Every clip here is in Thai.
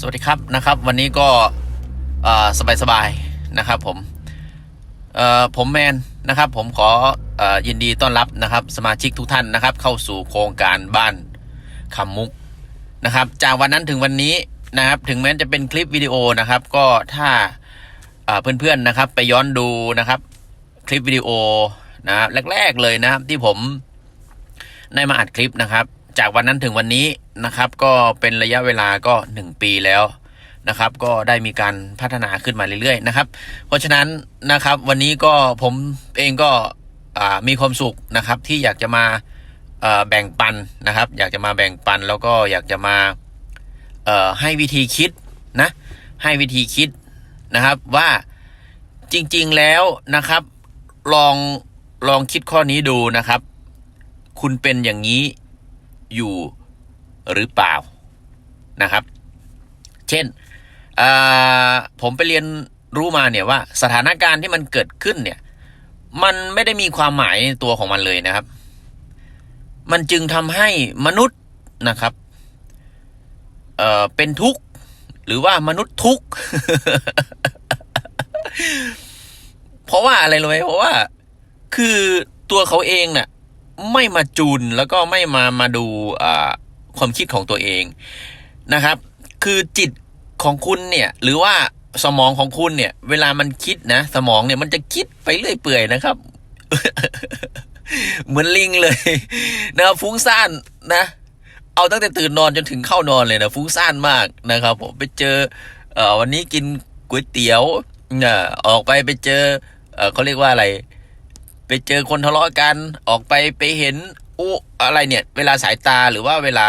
สวัสดีครับนะครับวันนี้ก็สบายสบายๆนะครับผมผมแมนนะครับผมขออยินดีต้อนรับนะครับสมาชิกทุกท่านนะครับ เข้าสู่โครงการบ้านคำมุกนะครับจากวันนั้นถึงวันนี้นะครับถึงแม้จะเป็นคลิปวิดีโอนะครับ ก็ถ้าเอ่อเพื่อนๆนะครับไปย้อนดูนะครับคลิปวิดีโอนะครับแรกๆเลยนะครับที่ผมได้มาอัดคลิปนะครับ จากวันนั้นถึงวันนี้นะครับ ก็เป็นระยะเวลาก็หนึ่งปีแล้วนะครับ ก็ได้มีการพัฒนาขึ้นมาเรื่อยๆนะครับ เพราะฉะนั้นนะครับวันนี้ก็ผมเองก็มีความสุขนะครับที่อยากจะมาแบ่งปันนะครับ อยากจะมาแบ่งปันแล้วก็อยากจะมาให้วิธีคิดนะให้วิธีคิดนะครับว่าจริงๆแล้วนะครับ ลองลองคิดข้อนี้ดูนะครับ คุณเป็นอย่างนี้ อยู่หรือเปล่านะครับ เช่นผมไปเรียนรู้มาเนี่ยว่าสถานการณ์ที่มันเกิดขึ้นเนี่ย มันไม่ได้มีความหมายในตัวของมันเลยนะครับ มันจึงทำให้มนุษย์นะครับเเป็นทุกข์หรือว่ามนุษย์ทุกข์เพราะว่าอะไรรู้ไหมเพราะว่า คือตัวเขาเองเน่ะ ไม่มาจูนแล้วก็ไม่มามาดูความคิดของตัวเองนะครับ คือจิตของคุณเนี่ยหรือว่าสมองของคุณเนี่ย เวลามันคิดนะ สมองเนี่ยมันจะคิดไปเรื่อยเปื่อยนะครับ เหมือนลิงเลยนะครับฟุ้งซ่านนะ เอาตั้งแต่ตื่นนอนจนถึงเข้านอนเลยนะฟุ้งซ่านมากนะครับ ผมไปเจอเออวันนี้กินก๋วยเตี๋ยวเนี่ยออกไปไปเจอเออเขาเรียกว่าอะไร ไปเจอคนทะเลาะกันออกไปไปเห็นอู้อะไรเนี่ย เวลาสายตาหรือว่าเวลา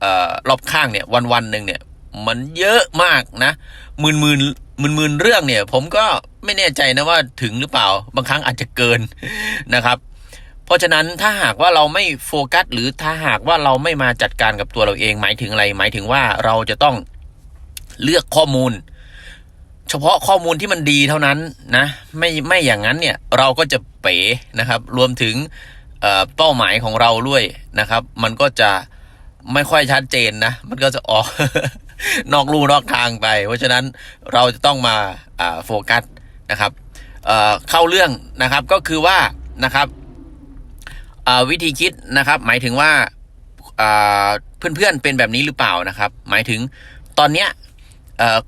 เอ่อรอบข้างเนี่ยวันวันๆหนึ่งเนี่ย มันเยอะมากนะหมื่นหมื่นหมื่นหมื่นเรื่องเนี่ย ผมก็ไม่แน่ใจนะว่าถึงหรือเปล่าบางครั้งอาจจะเกินนะครับ เพราะฉะนั้นถ้าหากว่าเราไม่โฟกัส หรือถ้าหากว่าเราไม่มาจัดการกับตัวเราเอง หมายถึงอะไร หมายถึงว่าเราจะต้องเลือกข้อมูล เฉพาะข้อมูลที่มันดีเท่านั้นนะไม่ไม่อย่างนั้นเนี่ยเราก็จะเป๋นะครับ รวมถึงเป้าหมายของเราด้วยนะครับ มันก็จะไม่ค่อยชัดเจนนะ มันก็จะออกนอกลู่นอกทางไป เพราะฉะนั้นเราจะต้องมาโฟกัสนะครับเเข้าเรื่องนะครับก็คือว่านะครับวิธีคิดนะครับ หมายถึงว่าเพื่อนๆเป็นแบบนี้หรือเปล่านะครับ หมายถึงตอนเนี้ย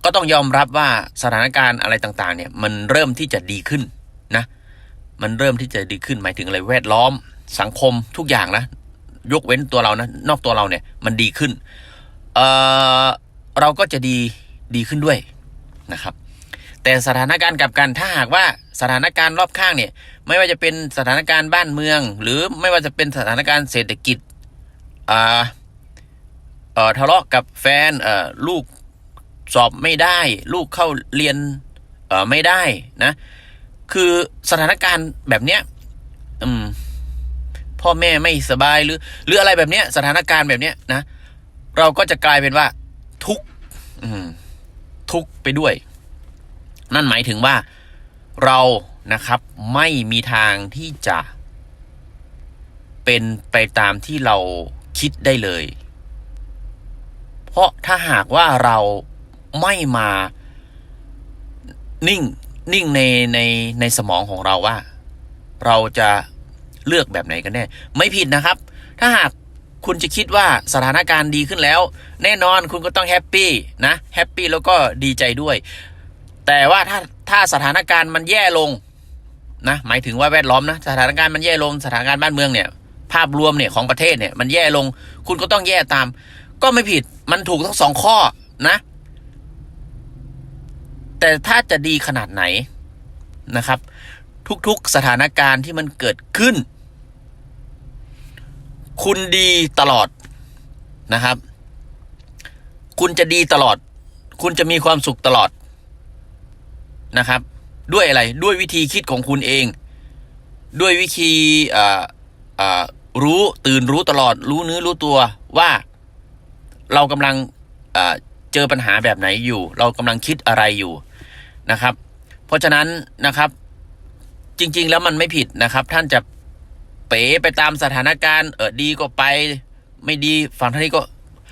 ก็ต้องยอมรับว่าสถานการณ์อะไรต่างๆเนี่ยมันเริ่มที่จะดีขึ้นนะมันเริ่มที่จะดีขึ้นหมายถึงอะไรแวดล้อมสังคมทุกอย่างนะยกเว้นตัวเรานะนอกตัวเราเนี่ยมันดีขึ้นเอ่อเราก็จะดีดีขึ้นด้วยนะครับ แต่สถานการณ์กับกันถ้าหากว่าสถานการณ์รอบข้างเนี่ยไม่ว่าจะเป็นสถานการณ์บ้านเมือง หรือไม่ว่าจะเป็นสถานการณ์เศรษฐกิจอ่าเอ่อทะเลาะกับแฟนเอ่อลูก สอบไม่ได้ ลูกเข้าเรียนเออไม่ได้นะ คือสถานการณ์แบบเนี้ยอืมพ่อแม่ไม่สบายหรือ หรืออะไรแบบเนี้ย สถานการณ์แบบเนี้ยนะ เราก็จะกลายเป็นว่า ทุกอืมทุกไปด้วย นั่นหมายถึงว่าเรานะครับ ไม่มีทางที่จะเป็นไปตามที่เราคิดได้เลย เพราะถ้าหากว่าเรา ไม่มานิ่งนิ่งในในในสมองของเราว่า เราจะเลือกแบบไหนกันแน่ไม่ผิดนะครับ ถ้าหากคุณจะคิดว่าสถานการณ์ดีขึ้นแล้ว แน่นอนคุณก็ต้องแฮปปี้นะแฮปปี้แล้วก็ดีใจด้วย แต่ว่าถ้าถ้าสถานการณ์มันแย่ลงนะหมายถึงว่าแวดล้อมนะสถานการณ์มันแย่ลงสถานการณ์บ้านเมืองเนี่ย ภาพรวมเนี่ยของประเทศเนี่ยมันแย่ลง คุณก็ต้องแย่ตาม ก็ไม่ผิดมันถูกทั้งสองข้อนะ แต่ถ้าจะดีขนาดไหนนะครับ ทุกๆสถานการณ์ที่มันเกิดขึ้น คุณดีตลอดนะครับ คุณจะดีตลอด คุณจะมีความสุขตลอดนะครับ ด้วยอะไรด้วยวิธีคิดของคุณเอง ด้วยวิธีรู้ตื่นรู้ตลอด รู้เนื้อรู้ตัวว่าเรากำลังเจอปัญหาแบบไหนอยู่ เรากำลังคิดอะไรอยู่ นะครับ เพราะฉะนั้นนะครับ จริง ๆ แล้วมันไม่ผิดนะครับ ท่านจะเป๋ไปตามสถานการณ์เออดีก็ไป ไม่ดีฝั่งท่านนี้ก็